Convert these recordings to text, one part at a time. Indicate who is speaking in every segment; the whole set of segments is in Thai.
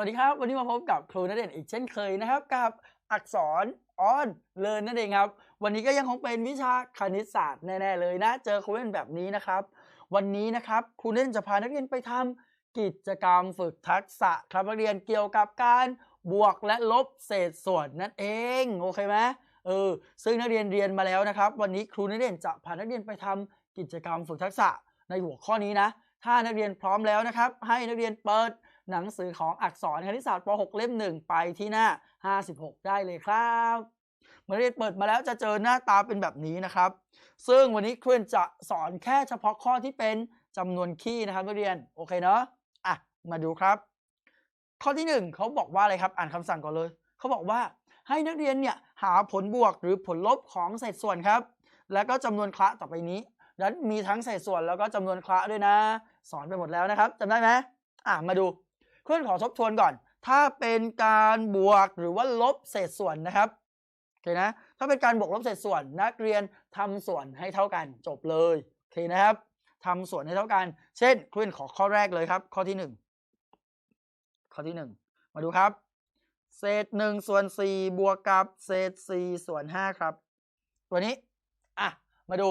Speaker 1: วัสดีครับ วันนี้มาพบกับครูณเดชน์อีกเช่นเคยนะครับ กับอักษรออนเลินนั่นเองครับ วันนี้ก็ยังคงเป็นวิชาคณิตศาสตร์แน่ๆเลยนะ เจอครูเล่นแบบนี้นะครับ วันนี้นะครับครูเล่นจะพานักเรียนไปทำกิจกรรมฝึกทักษะครับนักเรียนเกี่ยวกับการบวกและลบเศษส่วนนั่นเองโอเคไหมเออซึ่งนักเรียนเรียนมาแล้วนะครับ วันนี้ครูนักเรียนจะพานักเรียนไปทำกิจกรรมฝึกทักษะในหัวข้อนี้นะ ถ้านักเรียนพร้อมแล้วนะครับ ให้นักเรียนเปิด หนังสือของอักษรคณิตศาสตร์ป .6 เล่ม1ไปที่หน้า 56 ได้เลยครับเมื่อเรียนเปิดมาแล้วจะเจอหน้าตาเป็นแบบนี้นะครับ ซึ่งวันนี้ครูจะสอนแค่เฉพาะข้อที่เป็นจำนวนคี่นะครับนักเรียนโอเคเนาะอะมาดูครับ ข้อที่ 1เขาบอกว่าอะไรครับอ่านคำสั่งก่อนเลยเขาบอกว่าให้นักเรียนเนี่ยหาผลบวกหรือผลลบของเศษส่วนครับ แล้วก็จำนวนคละต่อไปนี้นั้นมีทั้งเศษส่วนแล้วก็จำนวนคละด้วยนะ สอนไปหมดแล้วนะครับจำได้ไหมอะมาดู เพื่อนขอทบทวนก่อน ถ้าเป็นการบวกหรือว่าลบเศษส่วนนะครับโอเคนะถ้าเป็นการบวกลบเศษส่วนนักเรียนทำส่วนให้เท่ากันจบเลยโอเคนะครับทำส่วนให้เท่ากัน เช่นเพื่อนขอข้อแรกเลยครับ ข้อที่หนึ่งข้อที่หนึ่งมาดูครับ เศษหนึ่งส่วนสี่บวกกับเศษสี่ส่วนห้าครับ ตัวนี้ อะ มาดู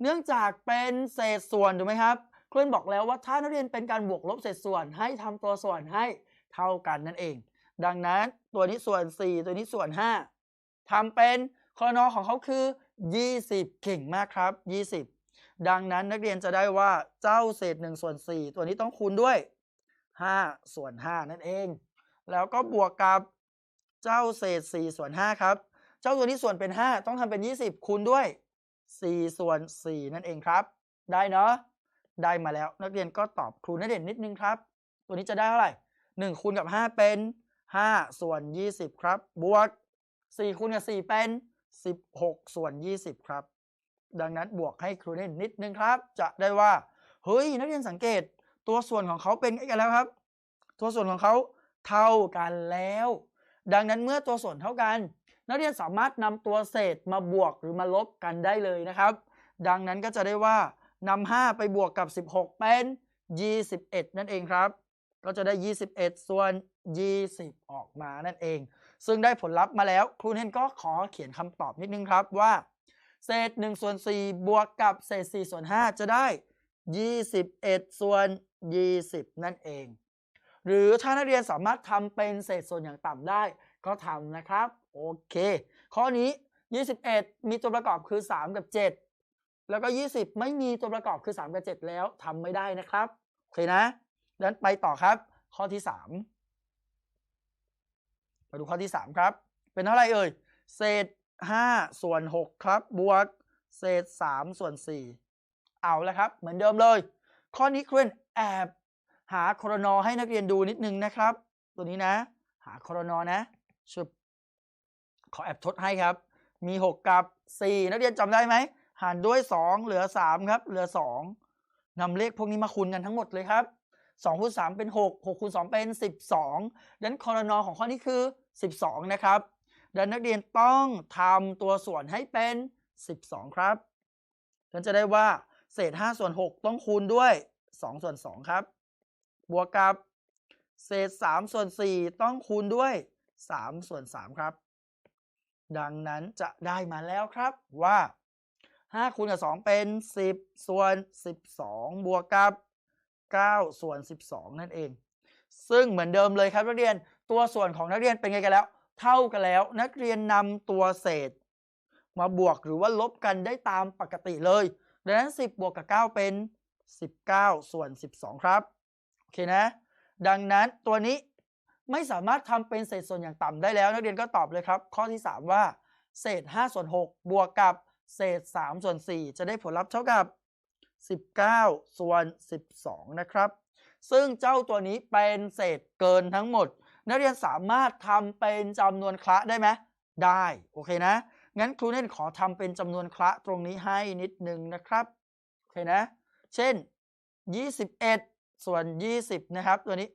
Speaker 1: เนื่องจากเป็นเศษส่วนถูกไหมครับ ครูบอกแล้วว่าถ้านักเรียนเป็นการบวกลบเศษส่วนให้ทำตัวส่วนให้เท่ากันนั่นเอง ดังนั้นตัวนี้ส่วน 4 ตัวนี้ส่วน 5ทำเป็นคอนอของเขาคือ 20 เก่งมากครับ 20 ดังนั้นนักเรียนจะได้ว่าเจ้าเศษ1ส่วน4 ตัวนี้ต้องคูณด้วย 5 ส่วน 5 นั่นเอง แล้วก็บวกกับเจ้าเศษ 4 ส่วน 5 ครับ เจ้าตัวนี้ส่วนเป็น 5 ต้องทำเป็น 20 คูณด้วย 4 ส่วน 4 นั่นเองครับ ได้เนาะ ได้มาแล้ว นักเรียนก็ตอบครูนักเด่นนิดนึงครับ ตัวนี้จะได้เท่าไหร่1คูณกับ 5 เป็น 5 ส่วน 20 ครับ บวก 4คูณกับ 4 เป็น 16 ส่วน 20 ครับ ดังนั้นบวกให้ครูนักเด่นนิดนึงครับ จะได้ว่าเฮ้ยนักเรียนสังเกต ตัวส่วนของเขาเป็นไงกันแล้วครับ ตัวส่วนของเขาเท่ากันแล้ว ดังนั้นเมื่อตัวส่วนเท่ากัน นักเรียนสามารถนำตัวเศษมาบวกหรือมาลบกันได้เลยนะครับ ดังนั้นก็จะได้ว่า นำ5ไปบวกกับ 16 เป็น 21 นั่นเองครับ ก็จะได้ 21 ส่วน 20 ออกมานั่นเอง ซึ่งได้ผลลัพธ์มาแล้วครูเนนก็ขอเขียนคำตอบนิดนึงครับว่า เศษ1ส่วน4บวกกับเศษ4ส่วน5จะได้ 21 ส่วน 20 นั่นเอง หรือถ้านักเรียนสามารถทำเป็นเศษส่วนอย่างต่ำได้ก็ทำนะครับ โอเค ข้อนี้ 21 มีตัวประกอบคือ 3 กับ 7 แล้วก็ 20 ไม่มีตัวประกอบคือ 3 กับ 7 แล้วทำไม่ได้นะครับ โอเคนะดังนั้นไปต่อครับ ข้อที่ 3 มาดูข้อที่ 3 ครับ เป็นเท่าไหร่เอ่ย เศษ 5 ส่วน 6 ครับ บวก เศษ 3 ส่วน 4 เอาแล้วครับ เหมือนเดิมเลย ข้อนี้ครูแอบหาโครนอให้นักเรียนดูนิดนึงนะครับ ตัวนี้นะ หาโครนอนะชุบขอแอบทดให้ครับ มี 6 กับ 4 นักเรียนจำได้ไหม หารด้วย 2 เหลือ 3 ครับ เหลือ 2นำเลขพวกนี้มาคูณกันทั้งหมดเลยครับ2คูณ3เป็น 6 6คูณ2เป็น 12 ดังนั้นคอรนอของข้อนี้คือ 12 นะครับ ดังนั้นนักเรียนต้องทำตัวส่วนให้เป็น 12 ครับดังนั้นจะได้ว่าเศษ 5 ส่วน 6 ต้องคูณด้วย 2 ส่วน 2 ครับ บวกกับ เศษ 3 ส่วน 4 ต้องคูณด้วย 3 ส่วน 3 ครับ ดังนั้นจะได้มาแล้วครับว่า 5คูณกับ 2 เป็น 10 ส่วน 12 บวกกับ 9 ส่วน 12 นั่นเอง ซึ่งเหมือนเดิมเลยครับนักเรียนตัวส่วนของนักเรียนเป็นไงกันแล้ว เท่ากันแล้ว นักเรียนนำตัวเศษ มาบวกหรือว่าลบกันได้ตามปกติเลย ดังนั้น 10 บวกกับ 9 เป็น 19 ส่วน 12 ครับ โอเคนะ ดังนั้นตัวนี้ไม่สามารถทำเป็นเศษส่วนอย่างต่ำได้แล้ว นักเรียนก็ตอบเลยครับ ข้อที่ 3 ว่า เศษ5ส่วน6บวกกับ เศษ 3 ส่วน 4 จะได้ผลลัพธ์เท่ากับ 19 ส่วน 12 นะครับ ซึ่งเจ้าตัวนี้เป็นเศษเกินทั้งหมด นักเรียนสามารถทำเป็นจำนวนคละได้ไหมได้ โอเคนะ งั้นครูเน่นขอทำเป็นจำนวนคละตรงนี้ให้นิดนึงนะครับ โอเคนะ เช่น 21 ส่วน 20 นะครับ ตัวนี้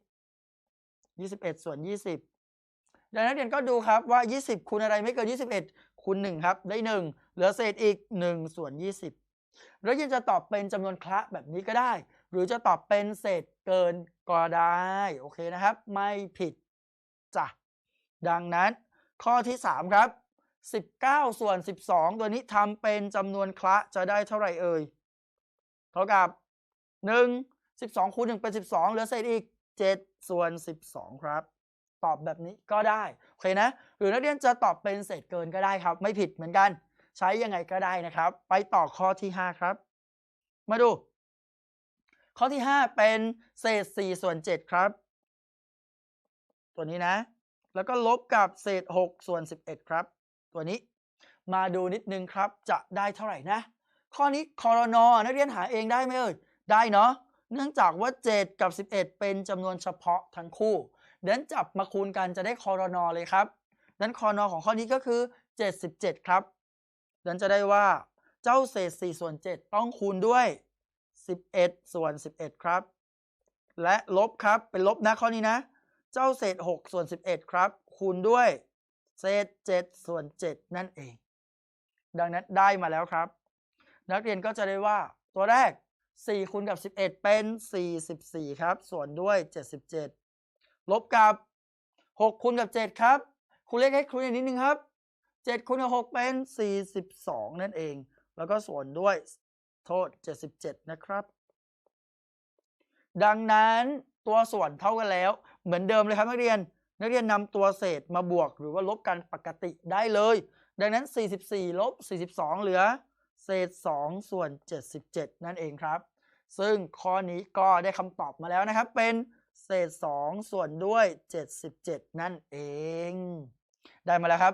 Speaker 1: 21 ส่วน 20ดังนั้นนักเรียนก็ดูครับว่า 20 คูณอะไรไม่เกิน 21 คูณ1ครับได้1เหลือเศษอีก1ส่วน20 แล้วยังจะตอบเป็นจำนวนคละแบบนี้ก็ได้ หรือจะตอบเป็นเศษเกินก็ได้โอเคนะครับ ไม่ผิดจ้ะดังนั้นข้อที่ 3 ครับ 19 ส่วน 12 ตัวนี้ทำเป็นจำนวนคละจะได้เท่าไหร่เอ่ยเท่ากับ 1 12คูณ1เป็น 12 เหลือเศษอีก 7 ส่วน 12 ครับ ตอบแบบนี้ก็ได้โอเคนะหรือนักเรียนจะตอบเป็นเศษเกินก็ได้ครับ ไม่ผิดเหมือนกัน ใช้ยังไงก็ได้นะครับ ไปต่อข้อที่ 5 ครับ มาดู ข้อที่ 5 เป็นเศษ4ส่วน7ครับ ตัวนี้นะ แล้วก็ลบกับเศษ6ส่วน11 ครับ ตัวนี้มาดูนิดนึงครับจะได้เท่าไหร่นะ ข้อนี้คอรนอนักเรียนหาเองได้ไหมเอ่ยได้เนาะเนื่องจากว่า 7 กับ 11 เป็นจำนวนเฉพาะทั้งคู่ ดังนั้นจับมาคูณกันจะได้คอรนอเลยครับดังนั้นคอรนอของข้อนี้ก็คือ 77 ครับดังนั้นจะได้ว่าเจ้าเศษ4ส่วน7ต้องคูณด้วย 11 ส่วน 11 ครับ และลบครับเป็นลบนะข้อนี้นะ เจ้าเศษ6ส่วน 11 ครับ คูณด้วย เศษ7ส่วน 7 นั่นเอง ดังนั้นได้มาแล้วครับ นักเรียนก็จะได้ว่าตัวแรก 4คูณกับ 11 เป็น 44 ครับ ส่วนด้วย 77 ลบกับ 6คูณกับ 7 ครับคูณเลขให้ครูอีกนิดนึงครับ 7คูณกับ 6 เป็น 42 นั่นเอง แล้วก็ส่วนด้วยโทษ 77 นะครับ ดังนั้นตัวส่วนเท่ากันแล้ว เหมือนเดิมเลยครับนักเรียน นักเรียนนำตัวเศษมาบวกหรือว่าลบกันปกติได้เลย ดังนั้น 44 ลบ 42 เหลือ เศษ 2 ส่วน 77 นั่นเองครับ ซึ่งข้อนี้ก็ได้คำตอบมาแล้วนะครับเป็น เศษ 2 ส่วนด้วย 77 นั่นเอง ได้มาแล้วครับ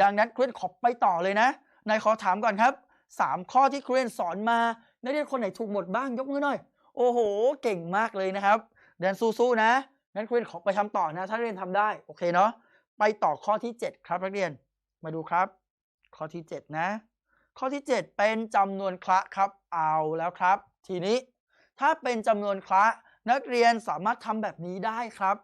Speaker 1: ดังนั้นครูเรนขอไปต่อเลยนะนายขอถามก่อนครับ 3 ข้อที่ครูเรนสอนมานักเรียนคนไหนถูกหมดบ้างยกมือหน่อย โอ้โห เก่งมากเลยนะครับเดินสู้ๆนะงั้นครูเรนขอไปทำต่อนะ ถ้าเรียนทำได้โอเคเนาะไปต่อข้อที่ 7 ครับนักเรียนมาดูครับ ข้อที่ 7 นะ ข้อที่ 7 เป็นจำนวนคละครับเอาแล้วครับ ทีนี้ถ้าเป็นจำนวนคละ นักเรียนสามารถทำแบบนี้ได้ครับ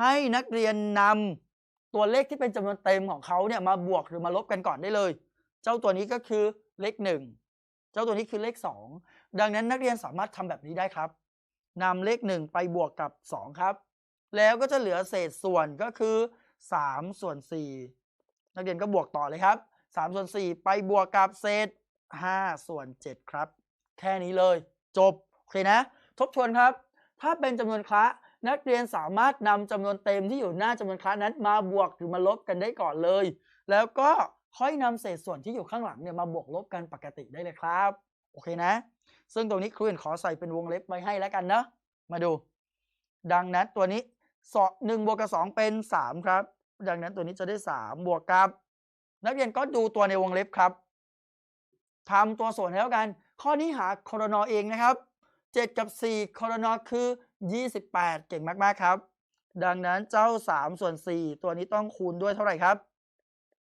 Speaker 1: ให้นักเรียนนำตัวเลขที่เป็นจำนวนเต็มของเขาเนี่ยมาบวกหรือมาลบกันก่อนได้เลย เจ้าตัวนี้ก็คือเลข 1 เจ้าตัวนี้คือเลข 2 ดังนั้นนักเรียนสามารถทำแบบนี้ได้ครับนำเลข 1 ไปบวกกับ 2 ครับ แล้วก็จะเหลือเศษส่วนก็คือ 3 ส่วน 4 นักเรียนก็บวกต่อเลยครับ 3 ส่วน 4 ไปบวกกับเศษ 5 ส่วน 7 ครับ แค่นี้เลย จบ โอเคนะ ทบทวนครับ ถ้าเป็นจำนวนคละนักเรียนสามารถนำจำนวนเต็มที่อยู่หน้าจำนวนคละนั้นมาบวกหรือมาลบกันได้ก่อนเลย แล้วก็ค่อยนำเศษส่วนที่อยู่ข้างหลังเนี่ยมาบวกลบกันปกติได้เลยครับ โอเคนะ ซึ่งตรงนี้ครูเห็นขอใส่เป็นวงเล็บไว้ให้แล้วกันเนาะมาดู ดังนั้นตัวนี้สอหนึ่งบวกกับสองเป็นสามครับ ดังนั้นตัวนี้จะได้สามบวกกับ นักเรียนก็ดูตัวในวงเล็บครับทำตัวส่วนแล้วกัน ข้อนี้หาคอรนอเองนะครับ 7 กับ 4 คอรนอคือ 28 เก่งมากๆครับ ดังนั้นเจ้า 3 ส่วน 4 ตัวนี้ต้องคูณด้วยเท่าไหร่ครับ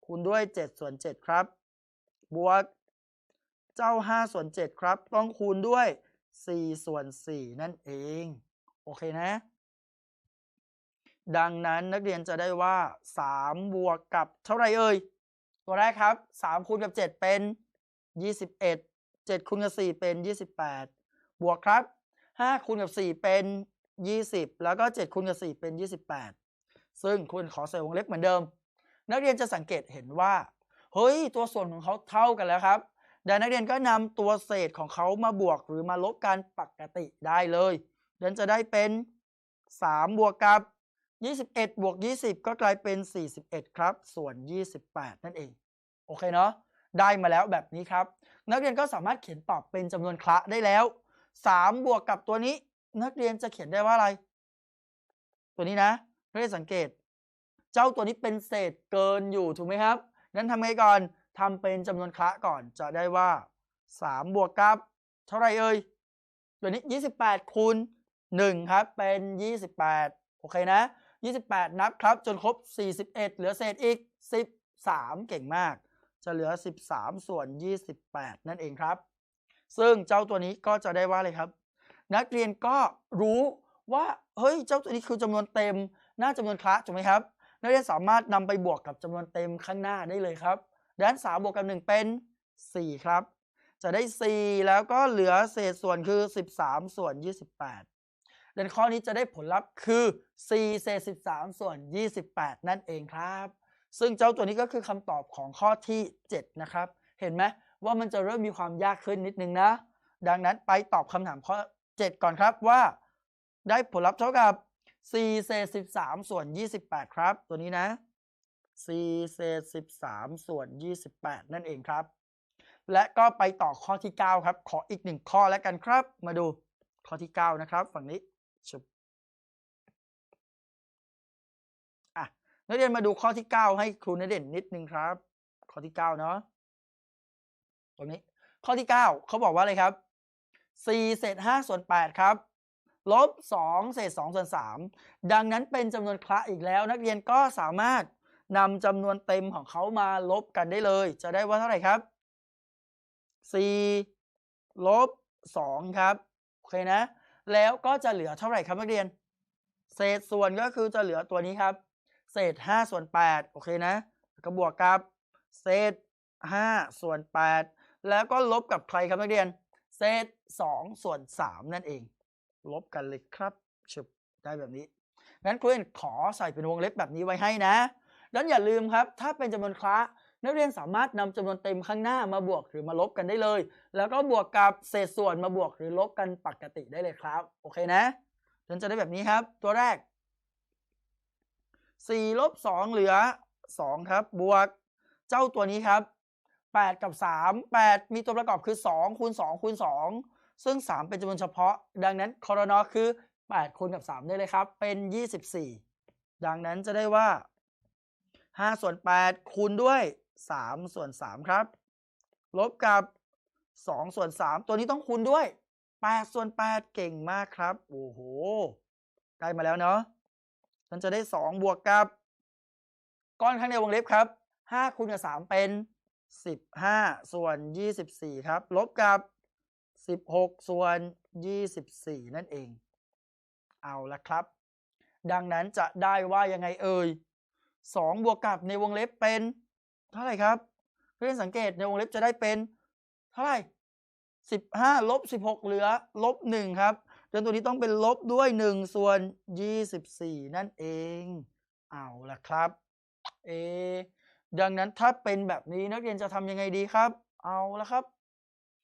Speaker 1: คูณด้วย 7 ส่วน 7 ครับ บวก เจ้า 5 ส่วน 7 ครับ ต้องคูณด้วย 4 ส่วน 4 นั่นเอง โอเคนะ ดังนั้นนักเรียนจะได้ว่า 3 บวกกับเท่าไหร่เอ่ย ตัวแรกครับ 3 คูณกับ 7 เป็น 21 7คูณกับ 4 เป็น 28 บวกครับ5คูณกับ 4 เป็น 20 แล้วก็ 7คูณกับ 4 เป็น 28 ซึ่งคุณขอใส่วงเล็บเหมือนเดิม นักเรียนจะสังเกตเห็นว่า เฮ้ย ตัวส่วนของเขาเท่ากันแล้วครับดังนักเรียนก็นำตัวเศษของเขามาบวกหรือมาลบกันปกติได้เลยดังนั้นจะได้เป็น 3 บวกกับ 21 บวก 20 ก็กลายเป็น 41 ครับ ส่วน 28 นั่นเอง โอเคเนาะได้มาแล้วแบบนี้ครับ นักเรียนก็สามารถเขียนตอบเป็นจำนวนคละได้แล้ว 3 บวกกับตัวนี้ นักเรียนจะเขียนได้ว่าอะไร ตัวนี้นะนักเรียนสังเกต เจ้าตัวนี้เป็นเศษเกินอยู่ถูกไหมครับ นั้นทำไงก่อนทำเป็นจำนวนคละก่อนจะได้ว่า 3 บวกกับ เท่าไรเอ่ยตัวนี้ 28คูณ1ครับเป็น 28 โอเคนะ 28 นับครับจนครบ 41 เหลือเศษอีก 13 เก่งมาก จะเหลือ 13 ส่วน 28 นั่นเองครับ ซึ่งเจ้าตัวนี้ก็จะได้ว่าเลยครับ นักเรียนก็รู้ว่าเฮ้ยเจ้าตัวนี้คือจำนวนเต็มหน้าจำนวนคละถูกไหมครับ นักเรียนสามารถนำไปบวกกับจำนวนเต็มข้างหน้าได้เลยครับดังนั้น3บวกกับ1เป็น 4 ครับ จะได้ 4 แล้วก็เหลือเศษส่วนคือ 13 ส่วน 28ดังนั้นข้อนี้จะได้ผลลัพธ์คือ4เศษ13 ส่วน 28 นั่นเองครับ ซึ่งเจ้าตัวนี้ก็คือคำตอบของข้อที่ 7 นะครับ เห็นไหม ว่ามันจะเริ่มมีความยากขึ้นนิดนึงนะ ดังนั้นไปตอบคำถามข้อ 7 ก่อนครับว่า ได้ผลลัพธ์เท่ากับ4เศษ13 ส่วน 28 ครับ ตัวนี้นะ4เศษ13 ส่วน 28 นั่นเองครับ และก็ไปต่อข้อที่ 9 ครับ ขออีกหนึ่งข้อแล้วกันครับ มาดูข้อที่ 9 นะครับ ฝั่งนี้ชุบอะนักเรียนมาดูข้อที่ 9 ให้ครูนเด่นนิดนึงครับ ข้อที่ 9 เนาะ ตรงนี้ ข้อที่ 9เขาบอกว่าอะไรครับ4เศษ5ส่วน8ครับลบ2เศษ2ส่วน3ดังนั้นเป็นจำนวนคละอีกแล้ว นักเรียนก็สามารถนำจำนวนเต็มของเขามาลบกันได้เลย จะได้ว่าเท่าไหร่ครับ4ลบ2ครับโอเคนะ แล้วก็จะเหลือเท่าไหร่ครับนักเรียน เศษส่วนก็คือจะเหลือตัวนี้ครับ เศษ 5 ส่วน8โอเคนะก็บวกกับ เศษ 5 ส่วน 8 แล้วก็ลบกับใครครับนักเรียน เศษ2ส่วน 3 นั่นเอง ลบกันเลยครับชึบได้แบบนี้ งั้นครูเอนขอใส่เป็นวงเล็บแบบนี้ไว้ให้นะดังนั้นอย่าลืมครับ ถ้าเป็นจำนวนคละนักเรียนสามารถนำจำนวนเต็มข้างหน้ามาบวกหรือมาลบกันได้เลย แล้วก็บวกกับเศษส่วนมาบวกหรือลบกันปกติได้เลยครับ โอเคนะดังนั้นจะได้แบบนี้ครับ ตัวแรก 4 ลบ 2 เหลือ 2 ครับ บวก เจ้าตัวนี้ครับ 8 กับ 3 8 มีตัวประกอบคือ 2 คูณ 2 คูณ 2 ซึ่ง 3 เป็นจำนวนเฉพาะ ดังนั้นคอรนอคือ 8 คูณกับ 3 ได้เลยครับ เป็น 24 ดังนั้นจะได้ว่า 5 ส่วน 8 คูณด้วย 3 ส่วน 3 ครับ ลบกับ 2 ส่วน 3 ตัวนี้ต้องคูณด้วย 8 ส่วน 8 เก่งมากครับ โอ้โห ได้มาแล้วเนาะมันจะได้ 2 บวกกับ ก้อนข้างในวงเล็บครับ 5 คูณกับ 3 เป็น 15 ส่วน 24 ครับ ลบกับ 16 ส่วน 24 นั่นเอง เอาละครับ ดังนั้นจะได้ว่ายังไงเอ่ย 2 บวกกับในวงเล็บเป็น เท่าไหร่ครับเพื่อนสังเกตในวงเล็บจะได้เป็น เท่าไหร่ 15 ลบ 16 เหลือ ลบ 1 ครับจนตัวนี้ต้องเป็นลบด้วย 1 ส่วน 24 นั่นเอง เอาละครับ เอ ดังนั้นถ้าเป็นแบบนี้นักเรียนจะทำยังไงดีครับ เอาละครับ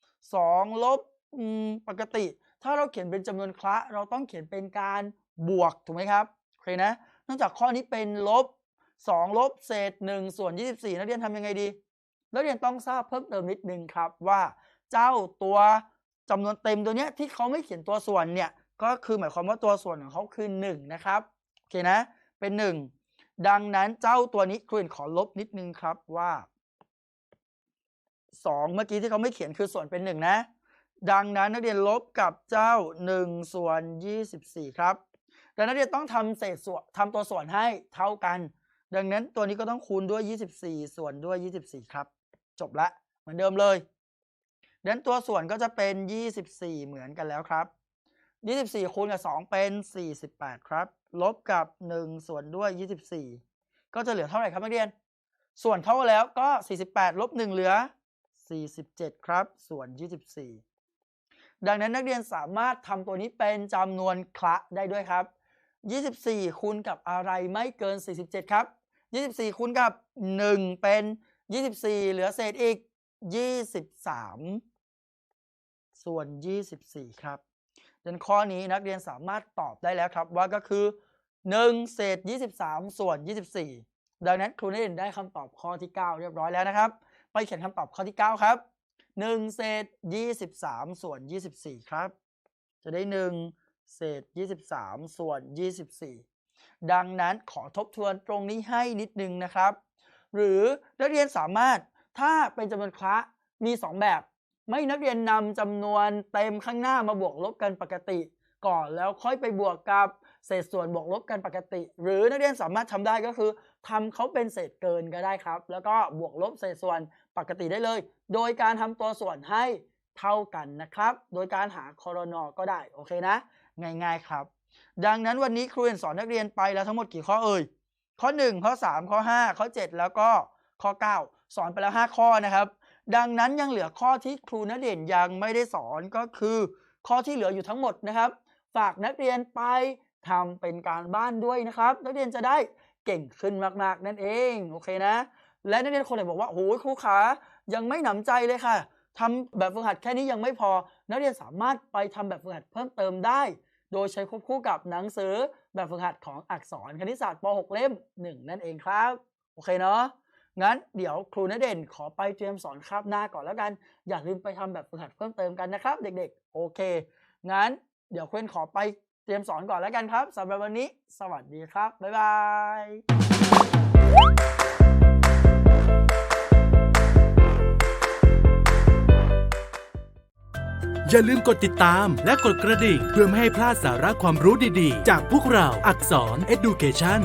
Speaker 1: 2ลบปกติ ถ้าเราเขียนเป็นจำนวนคละเราต้องเขียนเป็นการบวกถูกไหมครับโอเคนะเนื่องจากข้อนี้เป็นลบ2ลบเศษ1ส่วน 24 นักเรียนทำยังไงดี นักเรียนต้องทราบเพิ่มเติมนิดนึงครับว่าเจ้าตัวจำนวนเต็มตัวเนี้ยที่เขาไม่เขียนตัวส่วนเนี่ยก็คือหมายความว่าตัวส่วนของเขาคือ1นะครับโอเคนะเป็น 1 ดังนั้นเจ้าตัวนี้ครูขอลบนิดนึงครับว่า 2 เมื่อกี้ที่เขาไม่เขียนคือส่วนเป็น 1 นะ ดังนั้นนักเรียนลบกับเจ้า 1 ส่วน 24 ครับดังนั้นนักเรียนต้องทำเศษส่วนทำตัวส่วนให้เท่ากัน ดังนั้นตัวนี้ก็ต้องคูณด้วย 24 ส่วนด้วย 24 ครับ จบละเหมือนเดิมเลยดังนั้นตัวส่วนก็จะเป็น 24 เหมือนกันแล้วครับ 24คูณกับ2เป็น48ครับ ลบกับ1ส่วนด้วย24ก็จะเหลือเท่าไหร่ครับนักเรียน ส่วนเท่าแล้วก็48ลบ1เหลือ47ครับ ส่วน24ดังนั้นนักเรียนสามารถทำตัวนี้เป็นจำนวนคละได้ด้วยครับ 24 คูณกับอะไรไม่เกิน 47 ครับ 24 คูณกับ 1 เป็น 24 เหลือเศษอีก 23 ส่วน 24 ครับ ดังนั้นข้อนี้นักเรียนสามารถตอบได้แล้วครับว่าก็คือ 1 เศษ 23 ส่วน 24 ดังนั้นครูนักเรียนได้คำตอบข้อที่ 9 เรียบร้อยแล้วนะครับ ไปเขียนคำตอบข้อที่ 9 ครับ 1 เศษ 23 ส่วน 24 ครับ จะได้ 1 เศษ 23 ส่วน 24 ดังนั้นขอทบทวนตรงนี้ให้นิดนึงนะครับ หรือนักเรียนสามารถถ้าเป็นจำนวนคละมี 2 แบบ ไม่นักเรียนนำจำนวนเต็มข้างหน้ามาบวกลบกันปกติ ก่อนแล้วค่อยไปบวกกับเศษส่วนบวกลบกันปกติ หรือนักเรียนสามารถทำได้ก็คือทำเขาเป็นเศษเกินก็ได้ครับ แล้วก็บวกลบเศษส่วนปกติได้เลย โดยการทำตัวส่วนให้เท่ากันนะครับ โดยการหาคอรนอก็ได้โอเคนะ ง่ายๆครับ ดังนั้นวันนี้ครูสอนนักเรียนไปแล้วทั้งหมดกี่ข้อเอ่ยข้อ 1 ข้อ 3 ข้อ 5 ข้อ 7 แล้วก็ข้อ 9 สอนไปแล้ว 5 ข้อนะครับ ดังนั้นยังเหลือข้อที่ครูณเด่นยังไม่ได้สอนก็คือ ข้อที่เหลืออยู่ทั้งหมดนะครับ ฝากนักเรียนไปทำเป็นการบ้านด้วยนะครับ นักเรียนจะได้เก่งขึ้นมากๆนั่นเองโอเคนะ และนักเรียนคนไหนบอกว่าโอ้ยครูขายังไม่หนำใจเลยค่ะทำแบบฝึกหัดแค่นี้ยังไม่พอ นักเรียนสามารถไปทำแบบฝึกหัดเพิ่มเติมได้ โดยใช้ควบคู่กับหนังสือแบบฝึกหัดของอักษรคณิตศาสตร์ป .6 เล่ม 1 นั่นเองครับ โอเคเนาะ งั้นเดี๋ยวครูณเด่นขอไปเตรียมสอนคาบหน้าก่อนแล้วกัน อย่าลืมไปทำแบบฝึกหัดเพิ่มเติมกันนะครับ เด็กๆ โอเค งั้นเดี๋ยวเควนขอไปเตรียมสอนก่อนแล้วกันครับสำหรับวันนี้ สวัสดีครับ บ๊ายบาย
Speaker 2: อย่าลืมกดติดตามและกดกระดิ่ง เพื่อไม่ให้พลาดสาระความรู้ดีๆ จากพวกเราอักษร Education